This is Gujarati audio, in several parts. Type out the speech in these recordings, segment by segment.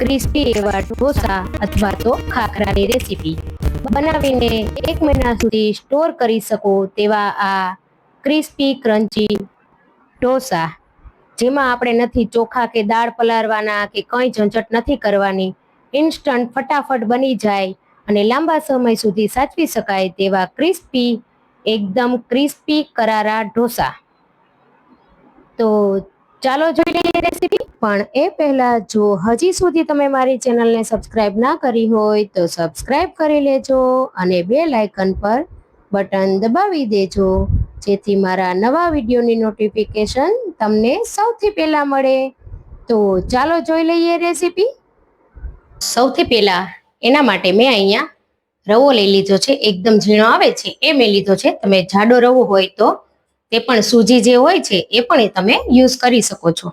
ક્રિસ્પી એવા ઢોસા અથવા તો ખાખરાની રેસીપી બનાવીને એક મહિના સુધી સ્ટોર કરી શકો તેવા આ ક્રિસ્પી, ક્રન્ચી ઢોસા. જેમાં આપણે નથી ચોખા કે દાળ પલાળવાના કે કંઈ ઝંઝટ નથી કરવાની. ઇન્સ્ટન્ટ ફટાફટ બની જાય અને લાંબા સમય સુધી સાચવી શકાય તેવા ક્રિસ્પી, એકદમ ક્રિસ્પી કરારા ઢોસા. તો ચાલો રેસીપી પણ એ પહેલા જો હજી સુધી તમે મારી ચેનલને સબસ્ક્રાઇબ ના કરી હોય તો સબસ્ક્રાઇબ કરી લેજો અને બે લાઇકન પર બટન દબાવી દેજો, જેથી મારા નવા વિડીયોની નોટિફિકેશન તમને સૌથી પહેલા મળે. તો ચાલો જોઈ લઈએ રેસીપી સૌથી પહેલા એના માટે મેં અહીંયા રવો લઈ લીધો છે. એકદમ ઝીણો આવે છે. એ મેં લીધો છે. તમે જાડો રવો હોય તો તે પણ સૂજી જે હોય છે, એ પણ એ તમે યુઝ કરી શકો છો.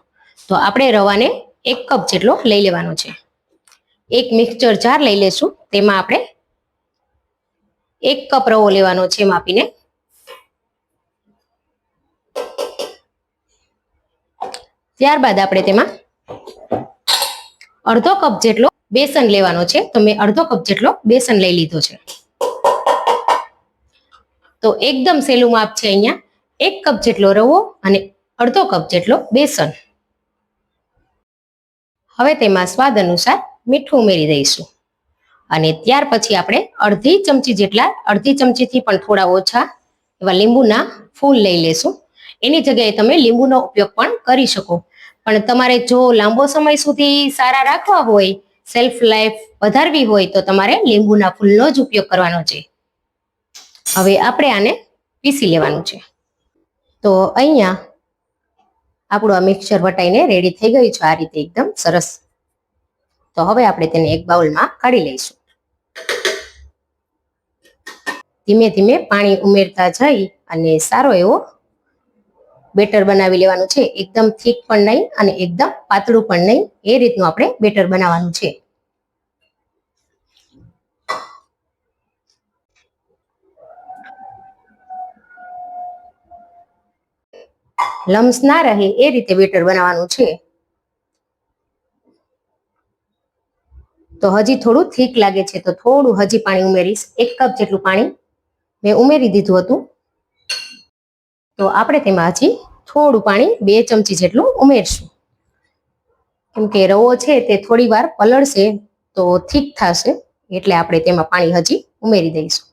તો આપણે રવાને એક કપ જેટલો લઈ લેવાનો છે. એક મિક્સચર જાર લઈ લેશું. તેમાં આપણે એક કપ રવો લેવાનો છે માપીને. ત્યારબાદ આપણે તેમાં અડધો કપ જેટલો બેસન લેવાનો છે. તો મેં અડધો કપ જેટલો બેસન લઈ લીધો છે. તો એકદમ સહેલું માપ છે અહીંયા. એક કપ જેટલો રવો અને અડધો કપ જેટલો બેસન. હવે તેમાં સ્વાદ અનુસાર મીઠું ઉમેરી દઈશું. અને ત્યાર પછી આપણે અડધી ચમચી જેટલા, અડધી ચમચીથી પણ થોડા ઓછા એવા લીંબુના ફૂલ લઈ લેશું. એની જગ્યાએ તમે લીંબુનો ઉપયોગ પણ કરી શકો. પણ તમારે જો લાંબો સમય સુધી સારા રાખવા હોય સેલ્ફ લાઈફ વધારવી હોય, તો તમારે લીંબુના ફૂલનો જ ઉપયોગ કરવાનો છે. હવે આપણે આને પીસી લેવાનું છે. તો અહીંયા આપણું આ મિક્સર વટાઈને રેડી થઈ ગયું છે. આ રીતે એકદમ સરસ. તો હવે આપણે તેને એક બાઉલમાં કાઢી લઈશું. ધીમે ધીમે પાણી ઉમેરતા જઈ અને સારો એવો બેટર બનાવી લેવાનું છે. એકદમ થીક પણ નહીં અને એકદમ પાતળું પણ નહીં. એ રીતનું આપણે બેટર બનાવવાનું છે. લમ્સ ના રહે એ રીતે બેટર બનાવવાનું છે. તો હજી થોડું થીક લાગે છે તો થોડું હજી પાણી ઉમેરીશ. એક કપ જેટલું પાણી મેં ઉમેરી દીધું હતું. તો આપણે તેમાં હજી થોડું પાણી બે ચમચી જેટલું ઉમેરશું. કેમ કે રવો છે તે થોડી વાર પલળશે તો થીક થશે એટલે આપણે તેમાં પાણી હજી ઉમેરી દઈશું.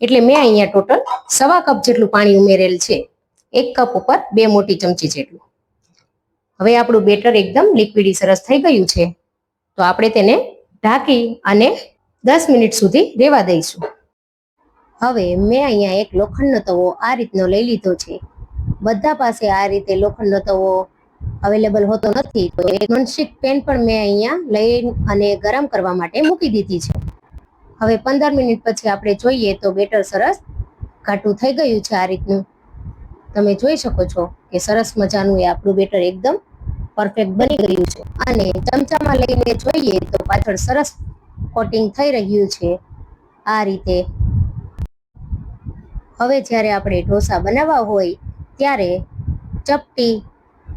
એટલે મેં અહીંયા ટોટલ સવા કપ જેટલું પાણી ઉમેરેલ છે. એક કપ ઉપર બે મોટી ચમચી જેટલું. હવે આપણું બેટર એકદમ લિક્વિડી સરસ થઈ ગયું છે. તો આપણે તેને ઢાંકી અને દસ મિનિટ સુધી રેવા દઈશું. હવે મેં અહીંયા એક લોખંડનો તવો આ રીતનો લઈ લીધો છે. બધા પાસે આ રીતે લોખંડનો તવો અવેલેબલ હોતો નથી, તો એક નોનસ્ટિક પેન પણ મેં અહીંયા લઈ અને ગરમ કરવા માટે મૂકી દીધી છે. હવે પંદર મિનિટ પછી આપણે જોઈએ તો બેટર સરસ ઘાટું થઈ ગયું છે આ રીતનું. તમે જોઈ શકો છો કે સરસ મજાનું એ આપણું બેટર એકદમ પરફેક્ટ બની ગયું છે. અને ચમચામાં લઈને જોઈએ તો પાછળ સરસ કોટિંગ થઈ રહ્યું છે આ રીતે. હવે જ્યારે આપણે ઢોસા બનાવવા હોય ત્યારે ચપટી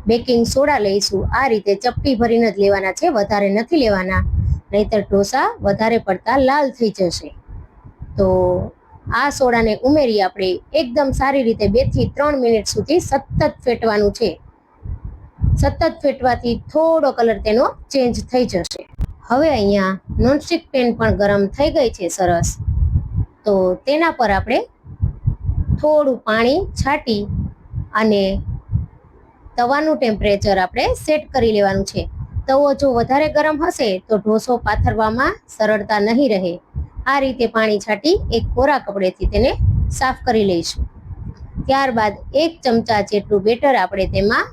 બેકિંગ સોડા લઈશું. આ રીતે ચપટી ભરીને જ લેવાના છે, વધારે નથી લેવાના. નહીતર ઢોસા વધારે પડતા લાલ થઈ જશે. તો આ સોડાને ઉમેરી આપણે એકદમ સારી રીતે બેથી ત્રણ મિનિટ સુધી સતત ફેટવાનું છે. સતત ફેટવાથી થોડો કલર તેનો ચેન્જ થઈ જશે. હવે અહીંયા નોનસ્ટિક પેન પણ ગરમ થઈ ગઈ છે સરસ. તો તેના પર આપણે થોડું પાણી છાંટી અને તવાનું ટેમ્પરેચર આપણે સેટ કરી લેવાનું છે. તવો જો વધારે ગરમ હશે તો ઢોસો પાથરવામાં સરળતા નહીં રહે. આ રીતે પાણી છાંટી એક કોરા કપડેથી તેને સાફ કરી લઈશું. ત્યારબાદ એક ચમચા જેટલું બેટર આપણે તેમાં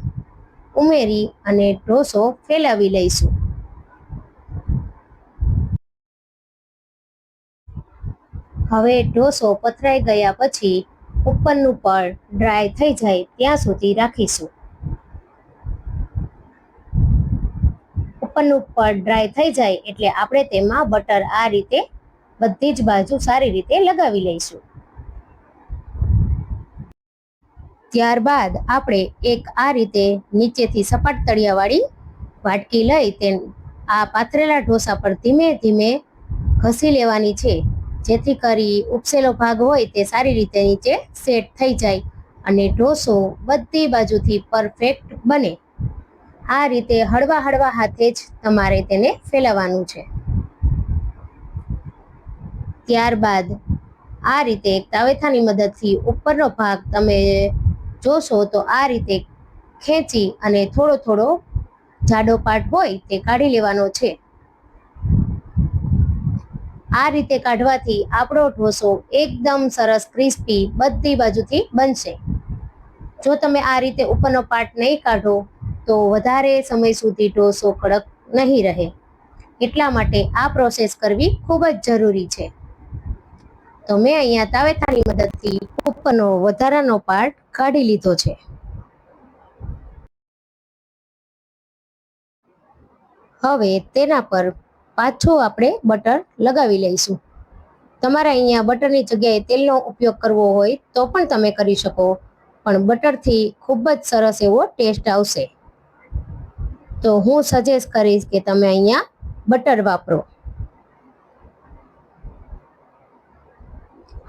ઉમેરી અને ઢોસો ફેલાવી લઈશું. હવે ઢોસો પથરાઈ ગયા પછી ઉપરનું પડ ડ્રાય થઈ જાય ત્યાં સુધી રાખીશું. ઉપરનું પડ ડ્રાય થઈ જાય એટલે આપણે તેમાં બટર આ રીતે બધી જ બાજુ સારી રીતે લગાવી લઈશું. ત્યારબાદ આપણે એક આ રીતે નીચેથી સપાટ તળિયાવાળી વાટકી લઈ તે આ પાથરેલા ઢોસા પર ધીમે ધીમે ઘસી લેવાની છે. જેથી કરી ઉપસેલો ભાગ હોય તે સારી રીતે નીચે સેટ થઈ જાય અને ઢોસો બધી બાજુથી પરફેક્ટ બને. આ રીતે હળવા હળવા હાથે જ તમારે તેને ફેલાવવાનું છે. ત્યારબાદ આ રીતે તાવેથાની મદદથી ઉપરનો ભાગ તમે જોશો તો આ રીતે ખેંચી અને થોડો થોડો જાડો પાર્ટ હોય તે કાઢી લેવાનો છે. આ રીતે કાઢવાથી આપણો ઢોસો એકદમ સરસ ક્રિસ્પી બધી બાજુથી બનશે. જો તમે આ રીતે ઉપરનો પાર્ટ નહીં કાઢો તો વધારે સમય સુધી ઢોસો કડક નહીં રહે. એટલા માટે આ પ્રોસેસ કરવી ખૂબ જ જરૂરી છે. તો મેં અહીંયા તાવેથાની મદદથી ઉપરનો વધારાનો પાર્ટ કાઢી લીધો છે. હવે તેના પર પાછું આપણે બટર લગાવી લઈશું. તમારે અહીંયા બટરની જગ્યાએ તેલનો ઉપયોગ કરવો હોય તો પણ તમે કરી શકો, પણ બટરથી ખૂબ જ સરસ એવો ટેસ્ટ આવશે. તો હું સજેસ્ટ કરીશ કે તમે અહીંયા બટર વાપરો.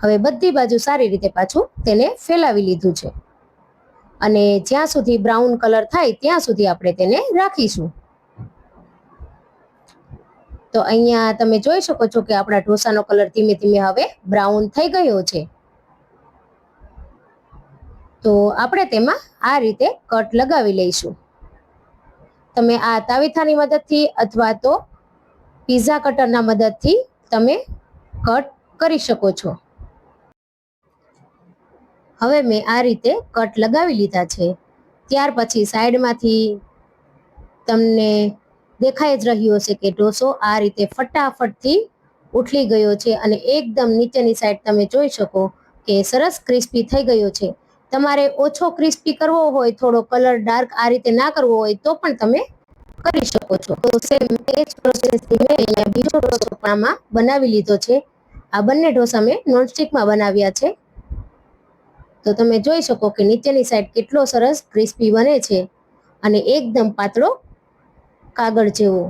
હવે બધી બાજુ સારી રીતે પાછું તેને ફેલાવી લીધું છે. અને જ્યાં સુધી બ્રાઉન કલર થાય ત્યાં સુધી આપણે તેને રાખીશું. તો અહીંયા તમે જોઈ શકો છો કે આપણા ઢોસાનો કલર ધીમે ધીમે હવે બ્રાઉન થઈ ગયો છે. તો આપણે તેમાં આ રીતે કટ લગાવી લઈશું. તમે આ તાવીથાની મદદથી અથવા તો પીઝા કટરના મદદથી તમે કટ કરી શકો છો. હવે મેં આ રીતે કટ લગાવી લીધા છે. ત્યાર પછી સાઈડમાંથી તમને દેખાઈ જ રહ્યો છે કે ઢોસો આ રીતે ફટાફટથી ઉઠલી ગયો છે અને એકદમ નીચેની સાઈડ તમે જોઈ શકો કે સરસ ક્રિસ્પી થઈ ગયો છે. તમારે ઓછો ક્રિસ્પી કરવો હોય, થોડો કલર ડાર્ક આ રીતે ના કરવો હોય તો પણ તમે કરી શકો છો. તો સેમ એ જ પ્રોસેસથી મેં અહીંયા બીજો ઢોસો પણ આમાં બનાવી લીધો છે. આ બંને ઢોસા મેં નોનસ્ટિકમાં બનાવ્યા છે. તો તમે જોઈ શકો કે નીચેની સાઈડ કેટલો સરસ ક્રિસ્પી બને છે અને એકદમ પાતળો કાગળ જેવો.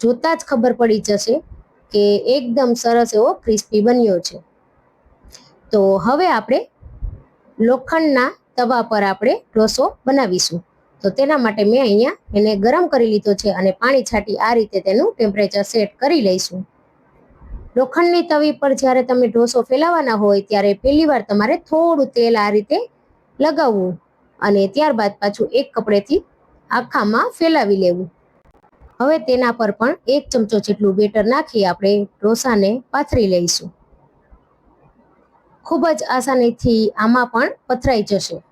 જોતા જ ખબર પડી જશે કે એકદમ સરસ એવો ક્રિસ્પી બન્યો છે. તો હવે આપણે લોખંડના તવા પર આપણે ઢોસો બનાવીશું. તો તેના માટે મેં અહીંયા એને ગરમ કરી લીધો છે અને પાણી છાંટી આ રીતે તેનું ટેમ્પરેચર સેટ કરી લઈશું. લોખંડની તવી પર જ્યારે તમે ઢોસો ફેલાવવાના હોય ત્યારે પહેલી વાર તમારે થોડું તેલ આ રીતે લગાવવું અને ત્યારબાદ પાછું એક કપડેથી આખામાં ફેલાવી લેવું. હવે તેના પર પણ એક ચમચો જેટલું બેટર નાખી આપણે ઢોસાને પાથરી લઈશું. ખૂબ જ આસાનીથી આમાં પણ પથરાઈ જશે.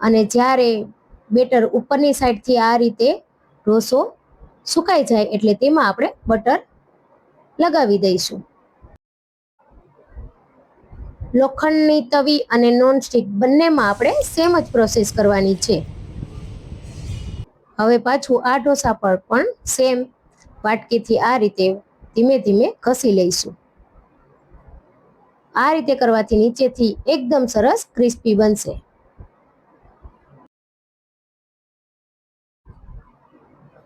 અને જ્યારે બેટર ઉપરની સાઈડથી આ રીતે ઢોસો સુકાઈ જાય એટલે તેમાં આપણે બટર લગાવી દઈશું. લોખંડની તવી અને નોનસ્ટિક બંનેમાં આપણે સેમ જ પ્રોસેસ કરવાની છે. હવે પાછું આ ઢોસા પર પણ સેમ વાટકીથી આ રીતે ધીમે ધીમે ઘસી લઈશું. આ રીતે કરવાથી નીચેથી એકદમ સરસ ક્રિસ્પી બનશે.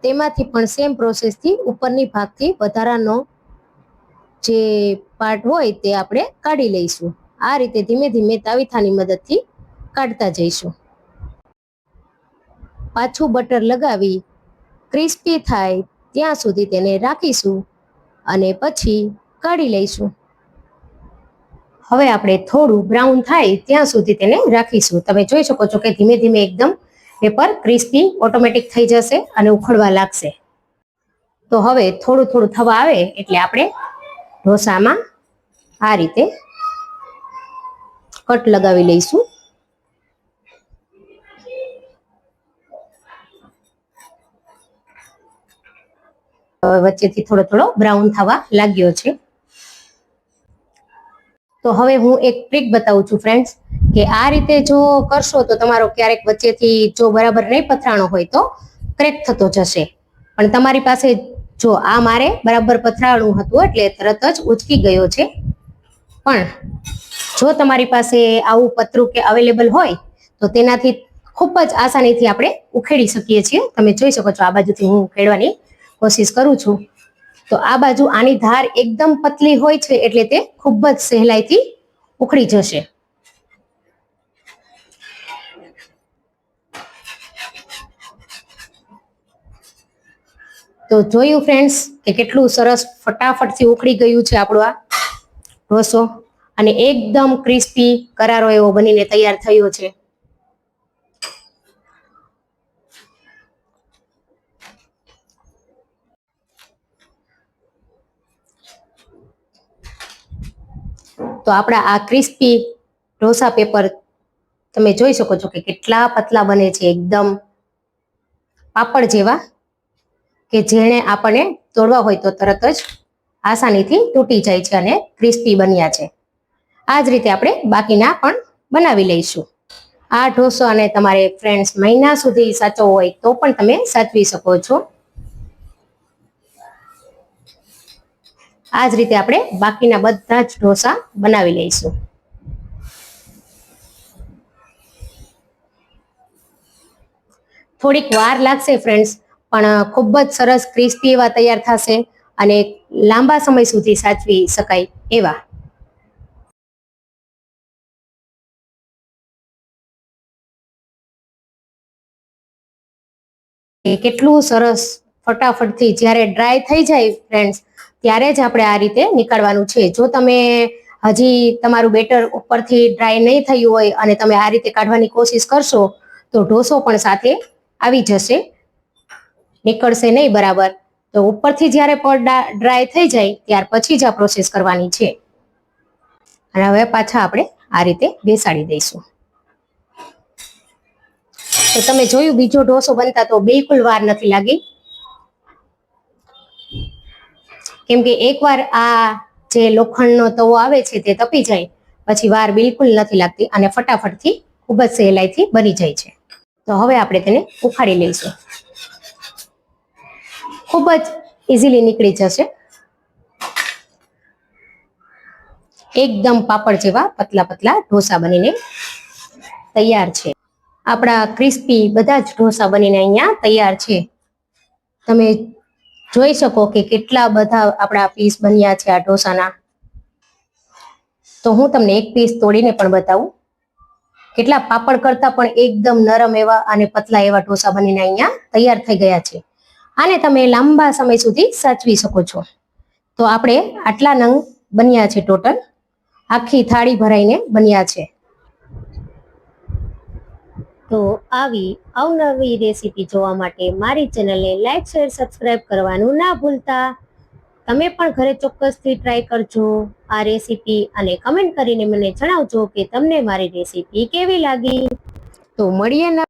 તેમાંથી પણ સેમ પ્રોસેસથી ઉપરની ભાગથી વધારાનો જે પાર્ટ હોય તે આપણે કાઢી લઈશું. આ રીતે ધીમે ધીમે તાવીથાની મદદથી કાઢતા જઈશું. પાછું બટર લગાવી ક્રિસ્પી થાય ત્યાં સુધી તેને રાખીશું અને પછી કાઢી લઈશું. હવે આપણે થોડું બ્રાઉન થાય ત્યાં સુધી તેને રાખીશું. તમે જોઈ શકો છો કે ધીમે ધીમે એકદમ પેપર ક્રિસ્પી ઓટોમેટિક થઈ જશે અને ઉખડવા લાગશે. તો હવે થોડું થોડું થવા આવે એટલે આપણે ઢોસામાં આ રીતે કટ લગાવી લઈશું. વચ્ચેથી થોડો થોડો બ્રાઉન થવા લાગ્યો છે. તો હવે હું એક ટ્રીક બતાવું છું ફ્રેન્ડ્સ કે આ રીતે જો કરશો તો તમારો ક્યારેક વચ્ચેથી જો બરાબર નહીં પથરાણો હોય તો ક્રેક થતો જશે. પણ તમારી પાસે જો આ મારે બરાબર પથરાણું હતું એટલે તરત જ ઉચકી ગયો છે. પણ જો તમારી પાસે આવું પતરું કે અવેલેબલ હોય તો તેનાથી ખૂબ જ આસાનીથી આપણે ઉખેડી શકીએ છીએ. તમે જોઈ શકો છો આ બાજુથી હું ઉખેડવાની કોશિશ કરું છું. તો આ બાજુ આની ધાર એકદમ પતલી હોય છે એટલે તે ખૂબ જ સહેલાઈથી ઉખડી જશે. તો જોયું ફ્રેન્ડ્સ કે કેટલું સરસ ફટાફટથી ઉખડી ગયું છે આપણું આ ઢોસો અને એકદમ ક્રિસ્પી કરારો એવો બનીને તૈયાર થયો છે. તો આપણા આ ક્રિસ્પી ઢોસા પેપર તમે જોઈ શકો છો કે કેટલા પતલા બને છે. એકદમ પાપડ જેવા કે જેણે આપણને તોડવા હોય તો તરત જ આસાનીથી તૂટી જાય છે અને ક્રિસ્પી બન્યા છે. આ જ રીતે આપણે બાકીના પણ બનાવી લઈશું. આ ઢોસો અને તમારે ફ્રેન્ડ્સ મહિના સુધી સાચવો હોય તો પણ તમે સાચવી શકો છો. આ જ રીતે આપણે બાકીના બધા જ ઢોસા બનાવી લઈશું. થોડીક વાર લાગશે ફ્રેન્ડ્સ પણ ખૂબ જ સરસ ક્રિસ્પી એવા તૈયાર થશે અને લાંબા સમય સુધી સાચવી શકાય એવા. કેટલું સરસ ફટાફટથી જ્યારે ડ્રાય થઈ જાય ફ્રેન્ડ્સ ત્યારે જ આપણે આ રીતે નીકાળવાનું છે. જો તમે હજી તમારું બેટર ઉપરથી ડ્રાય નહીં થયું હોય અને તમે આ રીતે કાઢવાની કોશિશ કરશો, તો ઢોસો પણ સાથે આવી જશે. નીકળશે નહીં, બરાબર? તો ઉપરથી જ્યારે પણ ડ્રાય થઈ જાય, ત્યાર પછી જ આ પ્રોસેસ કરવાની છે. અને હવે પાછા આપણે આ રીતે બેસાડી દઈશું. તો તમે જોયું, બીજો ઢોસો બનતા તો બિલકુલ વાર નથી લાગી. કેમ કે એકવાર આ જે લોખંડનો તવો આવે છે, તે તપી જાય, પછી વાર બિલકુલ નથી લાગતી અને ફટાફટથી ખૂબ જ સહેલાઈથી બની જાય છે. તો હવે આપણે તેને ઉખાડી લઈશું. ખૂબ જ ઇઝીલી નીકળી જશે. એકદમ પાપડ જેવા પતલા પતલા ઢોસા બનીને તૈયાર છે. આપણા ક્રિસ્પી બધા જ ઢોસા બનીને અહીંયા તૈયાર છે. તમે જોઈ શકો કે કેટલા બધા આપણા પીસ બન્યા છે આ ઢોસાના. તો હું તમને એક પીસ તોડીને પણ બતાવું. કેટલા પાપડ કરતા પણ એકદમ નરમ એવા અને પતલા એવા ઢોસા બનીને અહીંયા તૈયાર થઈ ગયા છે. આને તમે લાંબા સમય સુધી સાચવી શકો છો. તો આપણે આટલા નંગ બન્યા છે ટોટલ. આખી થાળી ભરાઈને બન્યા છે. તો આવી અવનવી રેસીપી જોવા માટે મારી ચેનલને લાઈક, શેર, સબસ્ક્રાઇબ કરવાનું ના ભૂલતા. તમે પણ ઘરે ચોક્કસથી ટ્રાય કરજો આ રેસીપી અને કમેન્ટ કરીને મને જણાવજો કે તમને મારી રેસીપી કેવી લાગી. તો મળીએ